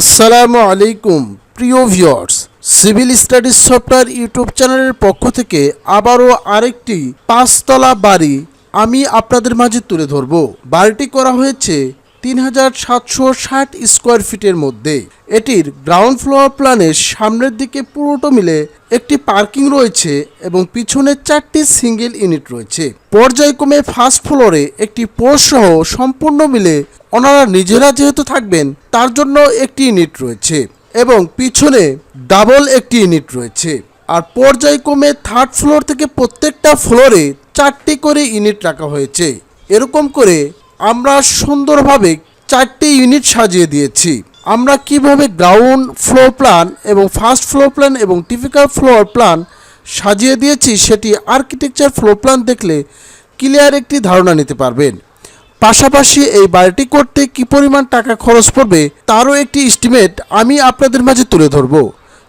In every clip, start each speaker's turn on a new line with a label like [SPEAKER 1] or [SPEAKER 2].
[SPEAKER 1] আসসালামু আলাইকুম, প্রিয় viewers. Civil studies software YouTube চ্যানেলের পক্ষ থেকে আবারও আরেকটি পাঁচতলা বাড়ি আমি আপনাদের মাঝে তুলে ধরব। বাড়িটি করা হয়েছে তিন হাজার সাতশো ষাট স্কোয়ার ফিটের মধ্যে। এটির গ্রাউন্ড ফ্লোর প্ল্যানের সামনের দিকে পুরোটো মিলে একটি পার্কিং রয়েছে এবং পিছনে চারটি সিঙ্গেল ইউনিট রয়েছে। পর্যায়ক্রমে ফার্স্ট ফ্লোরে একটি পোর্ট সহ সম্পূর্ণ মিলে ওনারা নিজেরা যেহেতু থাকবেন, তার জন্য একটি ইউনিট রয়েছে এবং পিছনে ডাবল একটি ইউনিট রয়েছে। আর পর্যায়ক্রমে থার্ড ফ্লোর থেকে প্রত্যেকটা ফ্লোরে চারটি করে ইউনিট রাখা হয়েছে। এরকম করে আমরা সুন্দরভাবে চারটি ইউনিট সাজিয়ে দিয়েছি। আমরা কীভাবে গ্রাউন্ড ফ্লোর প্ল্যান এবং ফার্স্ট ফ্লোর প্ল্যান এবং টিপিক্যাল ফ্লোর প্ল্যান সাজিয়ে দিয়েছি সেটি আর্কিটেকচার ফ্লোর প্ল্যান দেখলে ক্লিয়ার একটি ধারণা নিতে পারবেন। পাশাপাশি এই বাড়িটি করতে কি পরিমাণ টাকা খরচ পড়বে তারও একটি এস্টিমেট আমি আপনাদের মাঝে তুলে ধরব।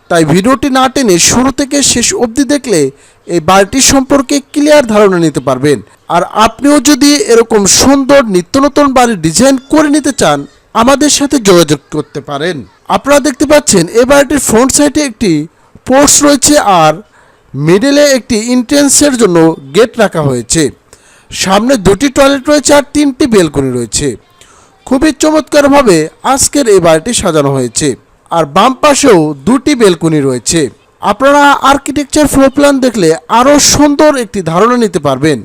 [SPEAKER 1] তাই ভিডিওটি না টেনে শুরু থেকে শেষ অবধি দেখলে এই বাড়িটির সম্পর্কে ক্লিয়ার ধারণা নিতে পারবেন। আর আপনিও যদি এরকম সুন্দর নিত্য নতুন বাড়ির ডিজাইন করে নিতে চান আমাদের সাথে যোগাযোগ করতে পারেন। আপনারা দেখতে পাচ্ছেন এ বাড়িটির ফ্রন্ট সাইডে একটি পোর্টস রয়েছে আর মিডলে একটি এন্ট্রেন্সের জন্য গেট রাখা হয়েছে। সামনে দুটি টয়লেট রয়েছে আর তিনটি বেলকনি রয়েছে। খুবই চমৎকারভাবে আজকের এই বাড়িটি সাজানো হয়েছে। আর বাম পাশেও দুটি বেলকনি রয়েছে। আপনারা আর্কিটেকচার ফ্লোর প্ল্যান দেখলে আরও সুন্দর একটি ধারণা নিতে পারবেন।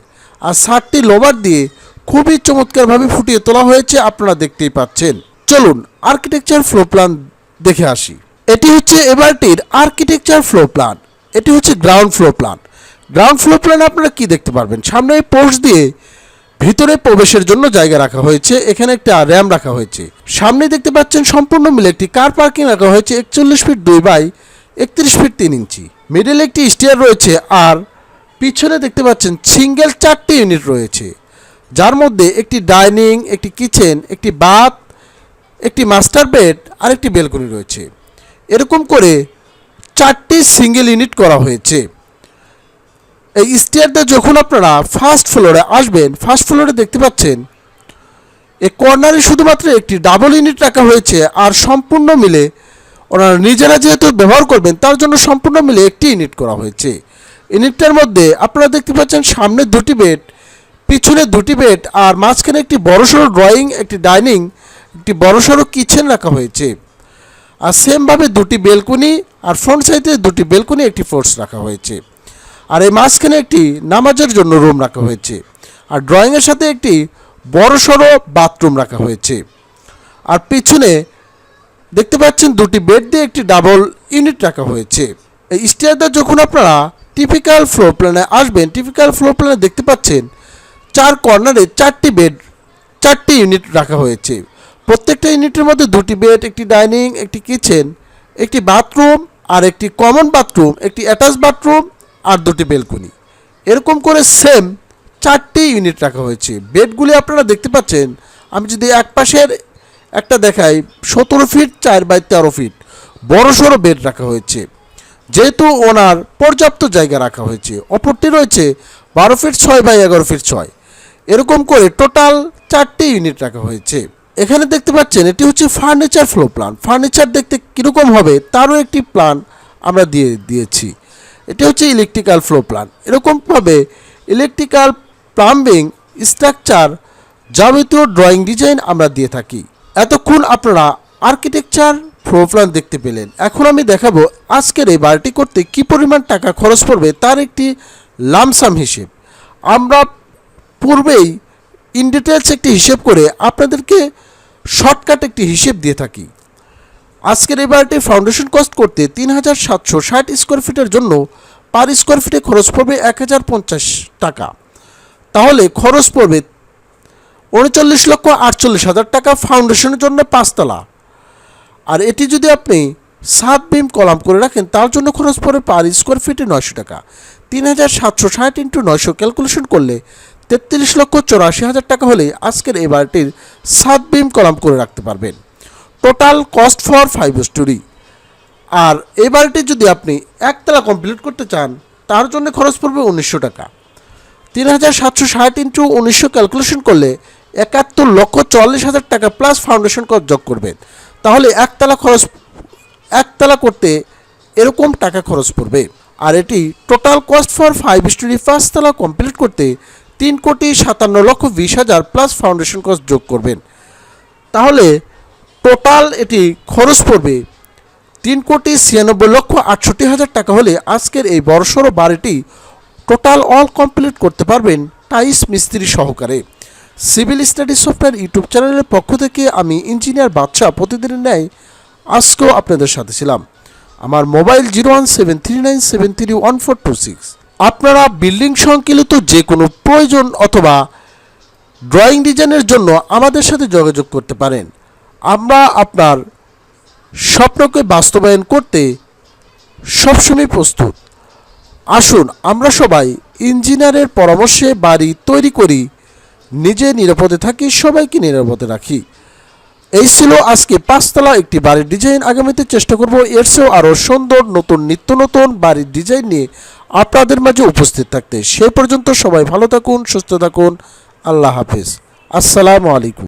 [SPEAKER 1] আর সাতটি লোবার দিয়ে খুবই চমৎকারভাবে ফুটিয়ে তোলা হয়েছে, আপনারা দেখতেই পাচ্ছেন। চলুন আর্কিটেকচার ফ্লোর প্ল্যান দেখে আসি। এটি হচ্ছে এবারটির আর্কিটেকচার ফ্লোর প্ল্যান এটি হচ্ছে ground floor plan ground floor প্ল্যানে আপনারা কি দেখতে পারবেন? সামনে পোস্ট দিয়ে ভিতরে প্রবেশের জন্য জায়গা রাখা হয়েছে, এখানে একটা র্যাম রাখা হয়েছে। সামনে দেখতে পাচ্ছেন সম্পূর্ণ মিলে একটি কার পার্কিং রাখা হয়েছে, একচল্লিশ ফিট দুই বাই একত্রিশ ফিট তিন ইঞ্চি। মিডল একটি স্টেয়ার রয়েছে আর পিছনে দেখতে পাচ্ছেন সিঙ্গেল চারটি ইউনিট রয়েছে। যার মধ্যে একটি ডাইনিং, একটি কিচেন, একটি বাথ, একটি মাস্টার বেড আর একটি বেলকনি রয়েছে। এরকম করে চারটি সিঙ্গেল ইউনিট করা হয়েছে। এই স্টেয়ারটা যখন আপনারা ফার্স্ট ফ্লোরে আসবেন, ফার্স্ট ফ্লোরে দেখতে পাচ্ছেন এই কর্নারে শুধুমাত্র একটি ডাবল ইউনিট রাখা হয়েছে আর সম্পূর্ণ মিলে ওনারা নিজেরা যেহেতু ব্যবহার করবেন, তার জন্য সম্পূর্ণ মিলে একটি ইউনিট করা হয়েছে। ইউনিটটার মধ্যে আপনারা দেখতে পাচ্ছেন সামনে দুটি বেড পিছনে দুটি বেড আর মাঝখানে একটি বড়সড় ড্রয়িং, একটি ডাইনিং, একটি বড়সড় কিচেন রাখা হয়েছে। আর সেমভাবে দুটি বেলকনি আর ফ্রন্ট সাইডে দুটি বেলকনি, একটি ফোর্স রাখা হয়েছে। আর এই মাঝখানে একটি নামাজের জন্য রুম রাখা হয়েছে। আর ড্রয়িংয়ের সাথে একটি বড়সড় বাথরুম রাখা হয়েছে। আর পিছনে দেখতে পাচ্ছেন দুটি বেড দিয়ে একটি ডাবল ইউনিট রাখা হয়েছে। এই স্টেয়ারটা যখন আপনারা টিপিক্যাল ফ্লোর প্ল্যানে আসবেন টিপিক্যাল ফ্লোর প্ল্যানে দেখতে পাচ্ছেন চার কর্নারে চারটি বেড, চারটি ইউনিট রাখা হয়েছে। প্রত্যেকটা ইউনিটের মধ্যে দুটি বেড, একটি ডাইনিং, একটি কিচেন, একটি বাথরুম আর একটি কমন বাথরুম, একটি অ্যাটাচ বাথরুম আর দুটি বেলকনি। এরকম করে সেম চারটি ইউনিট রাখা হয়েছে। বেডগুলি আপনারা দেখতে পাচ্ছেন। আমি যদি এক পাশের একটা দেখাই, সতেরো ফিট চার বাই তেরো ফিট, বড় সড়ো বেড রাখা হয়েছে। যেহেতু ওনার পর্যাপ্ত জায়গা রাখা হয়েছে, অপরটি রয়েছে বারো ফিট ছয় বাই এগারো ফিট ছয়। এরকম করে টোটাল চারটি ইউনিট রাখা হয়েছে। এখানে দেখতে পাচ্ছেন, এটি হচ্ছে ফার্নিচার ফ্লো প্ল্যান ফার্নিচার দেখতে কীরকম হবে তারও একটি প্ল্যান আমরা দিয়ে, দিয়েছি। এটি হচ্ছে ইলেকট্রিক্যাল ফ্লো প্ল্যান এরকমভাবে ইলেকট্রিক্যাল প্লাম্বিং স্ট্রাকচার যাবতীয় ড্রয়িং ডিজাইন আমরা দিয়ে থাকি। এতক্ষণ আপনারা আর্কিটেকচার ফ্লো প্ল্যান দেখতে পেলেন। এখন আমি দেখাবো আজকের এই বাড়িটি করতে কি পরিমাণ টাকা খরচ পড়বে তার একটি লামসাম হিসেব। আমরা পূর্বেই ইন ডিটেলস একটি হিসেব করে আপনাদেরকে শর্টকাট একটি হিসেব দিয়ে থাকি। আজকের এই বাড়িটি ফাউন্ডেশন কস্ট করতে তিন হাজার সাতশো ষাট স্কোয়ার ফিটের জন্য পার স্কোয়ার ফিটে খরচ পড়বে এক হাজার পঞ্চাশ টাকা। তাহলে খরচ পড়বে উনচল্লিশ লক্ষ আটচল্লিশ হাজার টাকা ফাউন্ডেশনের জন্য পাঁচতলা। আর এটি যদি আপনি সাত বিম কলাম করে রাখেন, তার জন্য খরচ পড়ে পার স্কোয়ার ফিটে নয়শো টাকা। তিন হাজার সাতশো ষাট ইন্টু নয়শো ক্যালকুলেশন করলে তেত্রিশ লক্ষ চৌরাশি হাজার টাকা হলে আজকের এই বাড়িটির সাত বিম কলাম করে রাখতে পারবেন। Total cost for five storey আর এই বাড়িটি যদি আপনি একতলা কমপ্লিট করতে চান, তার জন্য খরচ পড়বে উনিশশো টাকা। তিন হাজার সাতশো ষাট ইন্টু উনিশশো ক্যালকুলেশন করলে একাত্তর লক্ষ চল্লিশ হাজার টাকা প্লাস ফাউন্ডেশন কস্ট যোগ করবেন। তাহলে একতলা খরচ, একতলা করতে এরকম টাকা খরচ পড়বে। আর এটি total cost for five storey পাঁচতলা কমপ্লিট করতে তিন কোটি সাতান্ন লক্ষ বিশ হাজার প্লাস ফাউন্ডেশন কস্ট যোগ করবেন। তাহলে টোটাল এটি খরচ পড়বে তিন কোটি ছিয়ানব্বই লক্ষ আটষট্টি হাজার টাকা হলে আজকের এই বড়সড় বাড়িটি টোটাল অল কমপ্লিট করতে পারবেন টাইস মিস্ত্রি সহকারে। সিভিল স্টাডি সফটওয়্যার ইউটিউব চ্যানেলের পক্ষ থেকে আমি ইঞ্জিনিয়ার বাদশাহ প্রতিদিনের ন্যায় আজকেও আপনাদের সাথে ছিলাম। আমার mobile zero one seven three nine seven three one four two six. আপনারা বিল্ডিং সংকলিত যে কোনো প্রয়োজন অথবা ড্রয়িং ডিজাইনের জন্য আমাদের সাথে যোগাযোগ করতে পারেন। আমরা আপনার স্বপ্নকে বাস্তবায়ন করতে সবসময় প্রস্তুত। আসুন, আমরা সবাই ইঞ্জিনিয়ারের পরামর্শে বাড়ি তৈরি করি, নিজে নিরাপদে থাকি, সবাইকে নিরাপদে রাখি। এই ছিল আজকে পাঁচতলা একটি বাড়ির ডিজাইন আগামীতে চেষ্টা করব এর চেয়েও আরও সুন্দর, নতুন, নিত্য নতুন বাড়ির ডিজাইন নিয়ে আপনাদের মাঝে উপস্থিত থাকতে সেই পর্যন্ত সবাই ভালো থাকুন, সুস্থ থাকুন। আল্লাহ হাফিজ। আসসালামু আলাইকুম।